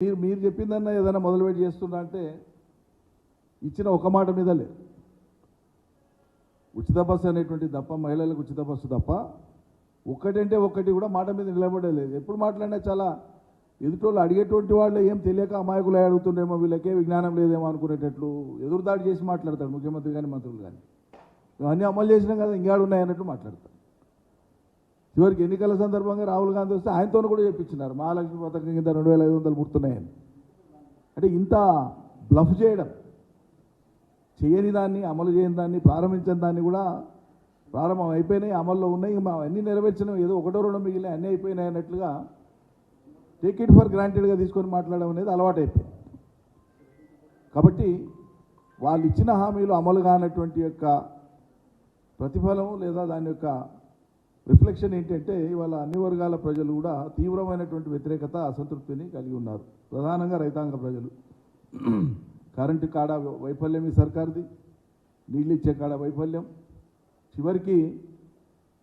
మీరు మీరు చెప్పిందన్నా ఏదైనా మొదలుపెట్టి చేస్తున్నా అంటే ఇచ్చిన ఒక మాట మీద లేదు. ఉచిత బస్సు అనేటువంటి తప్ప మహిళలకు ఉచిత బస్సు తప్ప ఒక్కటంటే ఒక్కటి కూడా మాట మీద నిలబడలేదు. ఎప్పుడు మాట్లాడినా చాలా ఎదుటోళ్ళు అడిగేటువంటి వాళ్ళు ఏం తెలియక అమాయకులు అడుగుతుండేమో వీళ్ళకే విజ్ఞానం లేదేమో అనుకునేటట్లు ఎదురుదాడి చేసి మాట్లాడతాడు ముఖ్యమంత్రి కానీ మంత్రులు కానీ మేము అన్నీ అమలు చేసినాం కదా ఇంకాడు ఉన్నాయి అన్నట్టు చివరికి ఎన్నికల సందర్భంగా రాహుల్ గాంధీ వస్తే ఆయనతో కూడా చెప్పించినారు మహాలక్ష్మి పథకం కింద రెండు వేల ఐదు వందలు ముడుతున్నాయని అంటే ఇంత బ్లఫ్ చేయడం చేయని దాన్ని అమలు చేయని దాన్ని ప్రారంభించని దాన్ని కూడా ప్రారంభం అయిపోయినాయి అమల్లో ఉన్నాయి. మా నెరవేర్చడం నెరవేర్చినాం ఏదో ఒకటో రెండో మిగిలినాయి అన్నీ అయిపోయినాయి అన్నట్లుగా టేక్ ఇట్ ఫర్ గ్రాంటెడ్గా తీసుకొని మాట్లాడడం అనేది అలవాటైపోయింది. కాబట్టి వాళ్ళు ఇచ్చిన హామీలు అమలు కానటువంటి యొక్క ప్రతిఫలం లేదా దాని యొక్క రిఫ్లెక్షన్ ఏంటంటే ఇవాళ అన్ని వర్గాల ప్రజలు కూడా తీవ్రమైనటువంటి వ్యతిరేకత అసంతృప్తిని కలిగి ఉన్నారు. ప్రధానంగా రైతాంగ ప్రజలు. కరెంటు కాడ వైఫల్యం ఈ సర్కార్ది నీళ్ళు ఇచ్చే కాడ వైఫల్యం. చివరికి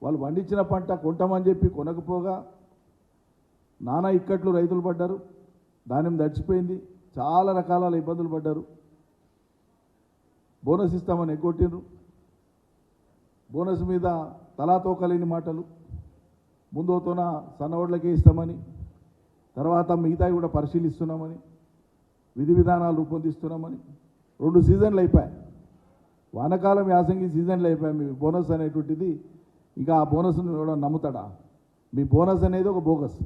వాళ్ళు పండించిన పంట కొంటామని చెప్పి కొనకపోగా నానా ఇక్కట్లు రైతులు పడ్డారు. ధాన్యం దడిచిపోయింది చాలా రకాల ఇబ్బందులు పడ్డారు. బోనస్ ఇస్తామని ఎగ్గొట్టిండ్రు. బోనస్ మీద తలాతోకలేని మాటలు ముందుతోన సన్నోడ్లకే ఇస్తామని తర్వాత మిగతావి కూడా పరిశీలిస్తున్నామని విధి విధానాలు రూపొందిస్తున్నామని. రెండు సీజన్లు అయిపోయాయి. వానకాలం యాసంగి సీజన్లు అయిపోయాయి. మీ బోనస్ అనేటువంటిది ఇంకా ఆ బోనస్ను ఎవడో నమ్ముతాడా? మీ బోనస్ అనేది ఒక బోగస్.